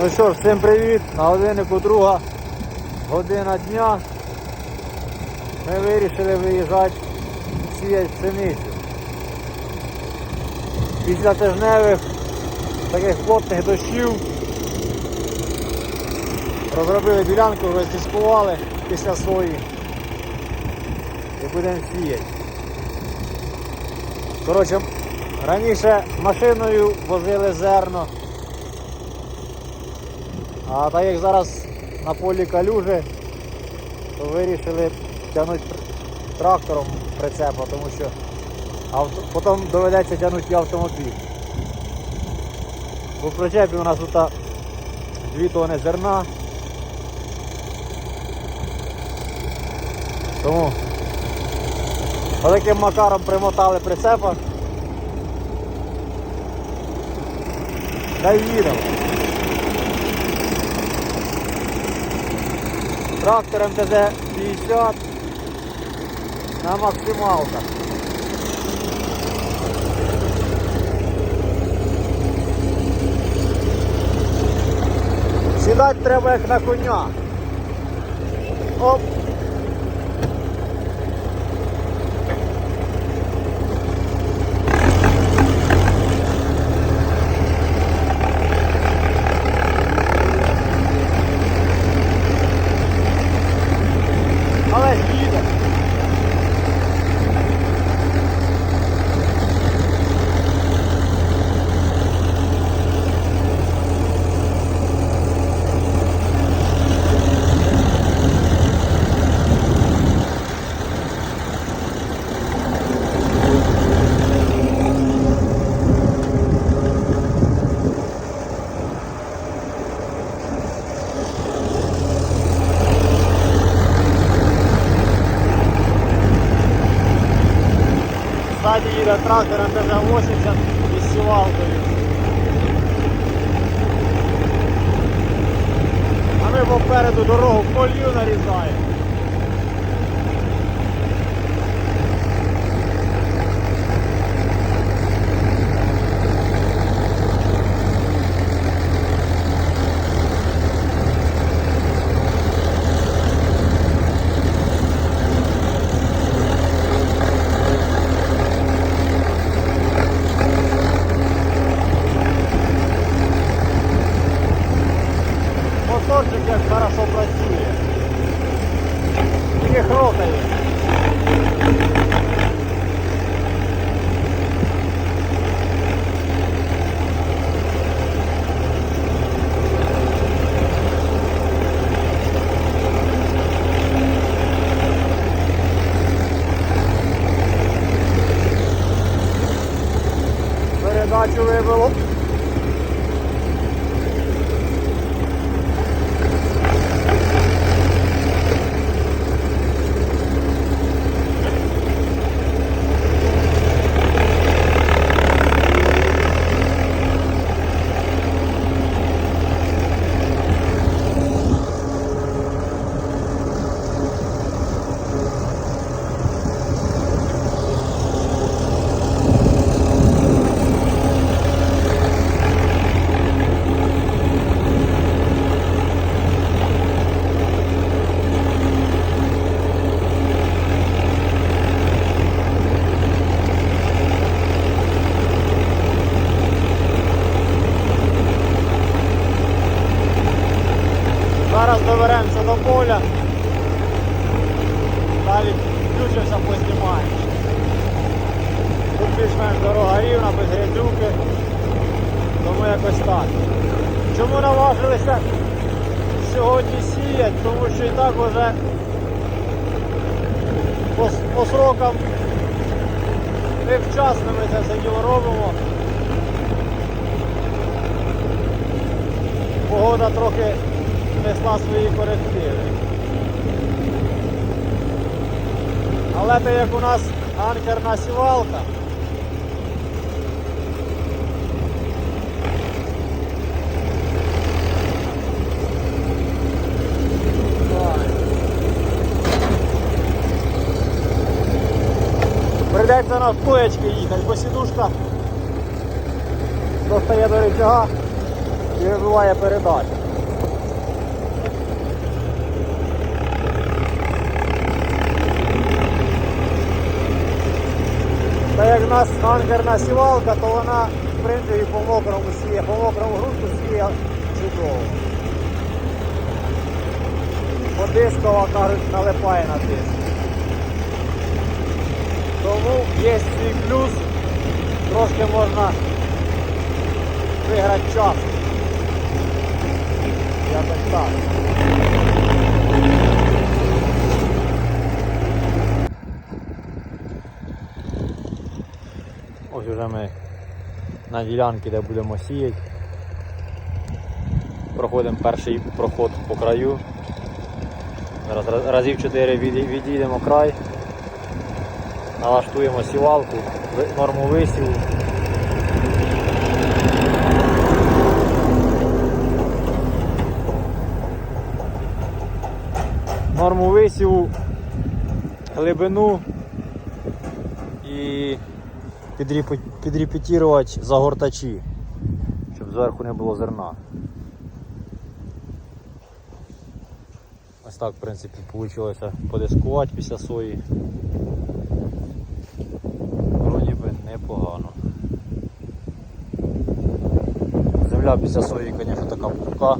Ну що ж, всім привіт! На годиннику друга година дня. Ми вирішили виїжджати сіяти пшеницю. Після тижневих таких плотних дощів розробили ділянку, роздіскували після сої і будемо сіяти. Коротше, раніше машиною возили зерно. А так як зараз на полі калюжі, то вирішили тягнути трактором прицепа, тому що авто... потім доведеться тягнути автомобіль. У причепі у нас тут 2 тони зерна. Тому таким макаром примотали прицепа. Та й їдемо. Трактор МТЗ-50 на максималках. Сідати треба як на коня. Оп. Але ж їде. Ззаді трактора трактор МТЗ-80 із сівалкою. А ми попереду дорогу колію нарізаємо. Моторчик як хорошо працює. Тільки хротає. Передачу вивело. Зараз доберемося до поля. Далі включимося, познімаємо. Тут більш-менш дорога рівна, без грязюки. Тому якось так. Чому наважилися сьогодні сіяти? Тому що і так вже по, по срокам невчасно ми це все діло робимо. Погода трохи внесла свої корективи. Але те як у нас анкерна сівалка, так. прийдеться на стоячки їхати, бо сідушка достає до рычага і вибиває передачу. Та анкерна сівалка, то вона в принципі по мокрому сіє, по мокрому ґрунту сіє чудово. Бо дискова кажуть, налипає на диск. Тому є свій плюс, трошки можна виграти час. Якось так. Ось уже ми на ділянці, де будемо сіяти. Проходимо перший проход по краю. Раз- разів 4 відійдемо край. Налаштуємо сівалку, норму висіву. Норму висіву, глибину і підрепетірувати загортачі, щоб зверху не було зерна. Ось так, в принципі, вийшло подискувати після сої. Вроді би непогано. Земля після сої, звісно, така пухка.